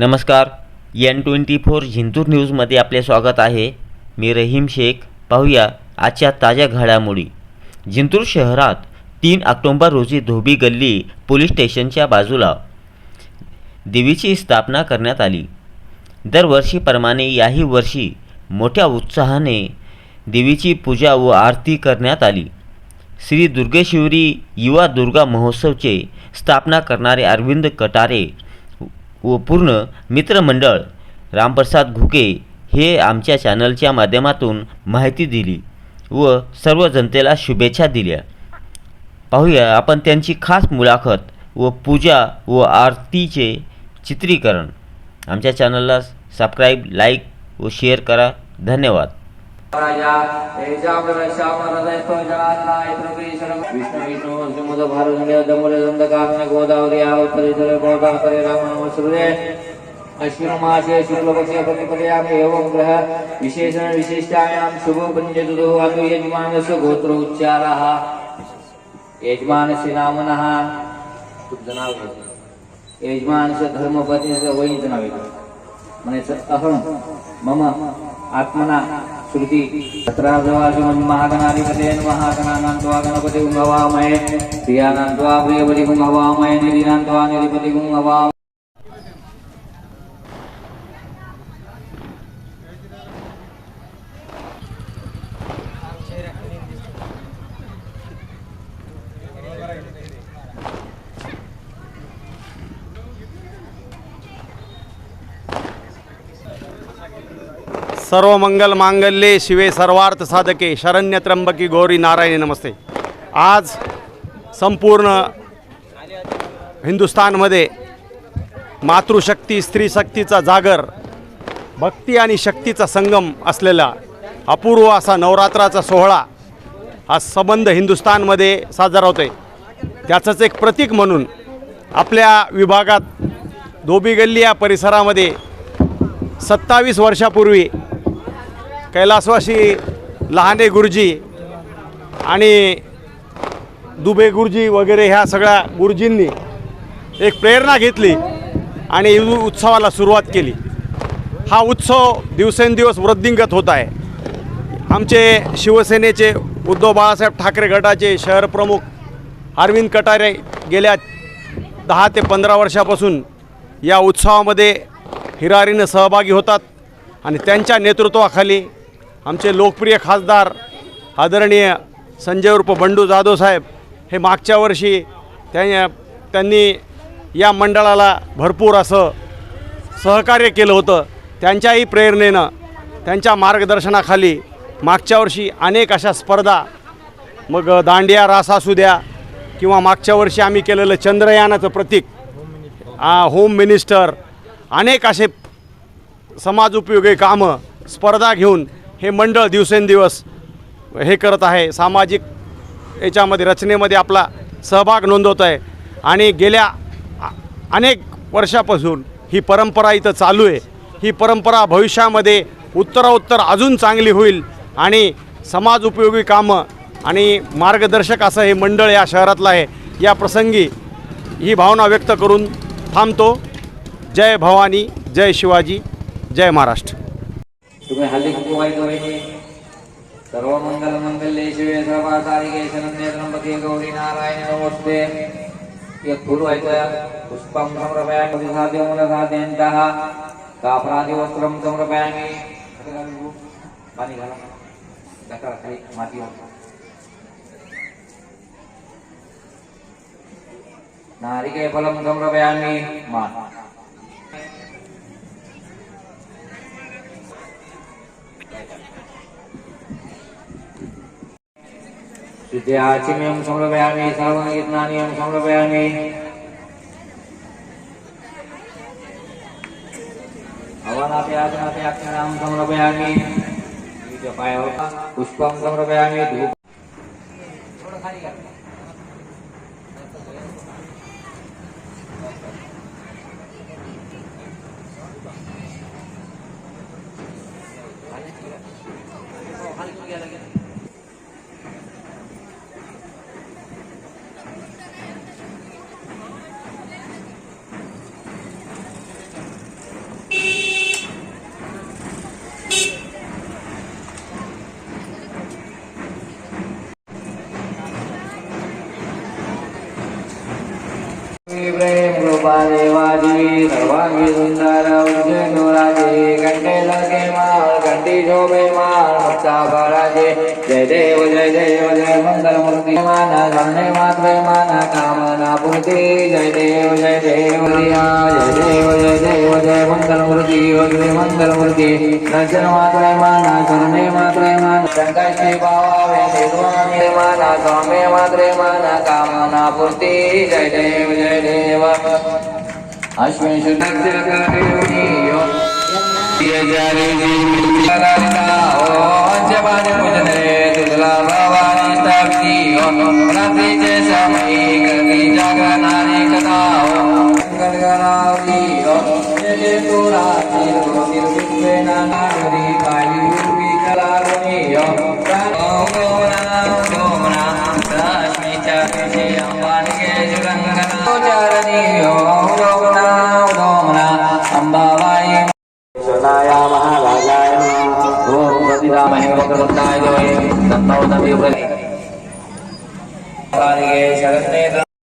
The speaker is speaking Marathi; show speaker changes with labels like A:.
A: नमस्कार. एन ट्वेंटी फोर जिंतूर न्यूजमध्ये आपले स्वागत आहे. मी रहीम शेख. पाहूया आजच्या ताज्या घडामोडी. जिंतूर शहरात तीन ऑक्टोंबर रोजी धोबी गल्ली पोलीस स्टेशनच्या बाजूला देवीची स्थापना करण्यात आली. दरवर्षीप्रमाणे याही वर्षी मोठ्या उत्साहाने देवीची पूजा व आरती करण्यात आली. श्री दुर्गेश्वरी युवा दुर्गा महोत्सवचे स्थापना करणारे अरविंद कटारे व पूर्ण मित्रमंडळ रामप्रसाद घुके हे आमच्या चॅनलच्या माध्यमातून माहिती दिली व सर्व जनतेला शुभेच्छा दिल्या. पाहूया आपण त्यांची खास मुलाखत व पूजा व आरतीचे चित्रीकरण. आमच्या चॅनलला सबस्क्राईब लाईक व शेअर करा. धन्यवाद.
B: राजा विष्णु विष्णु सुमुद भारत दमुले दंड कामने गोदावरी आवतरे गोदावरी राम नमस्ते अश्विन शुक्लपक्षे प्रतिपदयामि एवं ग्रह. विशेषण विशिष्टायां शुभ अनु यजमानस्य गोत्र उच्चारः. यजमानस्य नामनः तुझं नाव घ्यायचं. यजमानस्य धर्मपत्नीचं नाव येतं म्हणायचं अहम मम आत्मना श्रुती। तत्राजवासुमं महागणाधिपते महागणानां त्वा गणपतिं भवामहे प्रियाणां त्वा प्रियपतिं भवामहे निधीनां त्वा निधिपतिं
C: सर्व मंगल मांगल्ये शिवे सर्वार्थ साधके शरण्य त्र्यंबकी गौरी नारायणी नमस्ते. आज संपूर्ण हिंदुस्थानमध्ये मातृशक्ती स्त्रीशक्तीचा जागर भक्ती आणि शक्तीचा संगम असलेला अपूर्व असा नवरात्राचा सोहळा हा संबंध हिंदुस्थानमध्ये साजरा होतो आहे त्याचंच एक प्रतीक म्हणून आपल्या विभागात धोबी गल्ली या परिसरामध्ये सत्तावीस वर्षापूर्वी कैलासवासी लहाने गुरुजी आणि दुबे गुरुजी वगैरे ह्या सगळ्या गुरुजींनी एक प्रेरणा घेतली आणि उत्सवाला सुरुवात केली. हा उत्सव दिवसेंदिवस वृद्धिंगत होत आहे. आमचे शिवसेनेचे उद्धव बाळासाहेब ठाकरे गटाचे शहर प्रमुख अरविंद कटारे गेल्या दहा ते पंधरा वर्षापासून या उत्सवामध्ये हिरारीनं सहभागी होतात आणि त्यांच्या नेतृत्वाखाली आमचे लोकप्रिय खासदार आदरणीय संजय उर्फ बंडू जाधव साहेब हे मागच्या वर्षी त्या त्यांनी या मंडळाला भरपूर असं सहकार्य केलं होतं. त्यांच्याही प्रेरणेनं त्यांच्या मार्गदर्शनाखाली मागच्या वर्षी अनेक अशा स्पर्धा मग दांडिया रास असू द्या किंवा मागच्या वर्षी आम्ही केलेलं चंद्रयानाचं प्रतीक होम मिनिस्टर अनेक असे समाज उपयोगी कामं स्पर्धा घेऊन हे मंडळ दिवसेंदिवस हे करत आहे. सामाजिक याच्यामध्ये रचनेमध्ये आपला सहभाग नोंदवत आहे. आणि गेल्या अनेक वर्षापासून ही परंपरा इथं चालू आहे. ही परंपरा भविष्यामध्ये उत्तरोत्तर अजून चांगली होईल आणि समाज उपयोगी कामं आणि मार्गदर्शक असं हे मंडळ या शहरातलं आहे. या प्रसंगी ही भावना व्यक्त करून थांबतो. जय भवानी जय शिवाजी जय महाराष्ट्र.
B: तुम्ही हल्ली खूप वाईट वहिनी सर्व मंगल मंगल्ये शिवे सर्वासारिके शरण्ये गौरी नारायण नमस्ते एक फुल व्हायचं पुष्पम समर्पयामि साध्य मूलसाध्यन्तः. कापराधी वस्त्रं समर्पयामी. पाणी घाला ढकला खाली माती नारिके फलम समर्पयामी. मान शुद्ध्याचिम्यं समर्पयामि सर्वगीर्णानियं समर्पयामि हवनापि आसनापि अक्षरां समर्पयामि पायावर पुष्पं समर्पयामि प्रेम सर्वांगी सुंदर उज्जैनुराजे घंटे लगे माळ घंटी शोभे माळ भक्ता भराजे जय देव जय देव जय मंगल मूर्ती माना धरणे मात्र माना. कामना जय देव जय देव रिया जय देव जय देव जय मंगल मूर्ती जय मंगल मूर्ती दर्शन मात्र माना धरणे मात्रे माना शंकाशी भावावे निर्वाणे माना स्वामी मात्र माना कामना पूर्ती जय देव जय देव। अश्विन शुद्धक्षकदेवनीयो ये जाने जी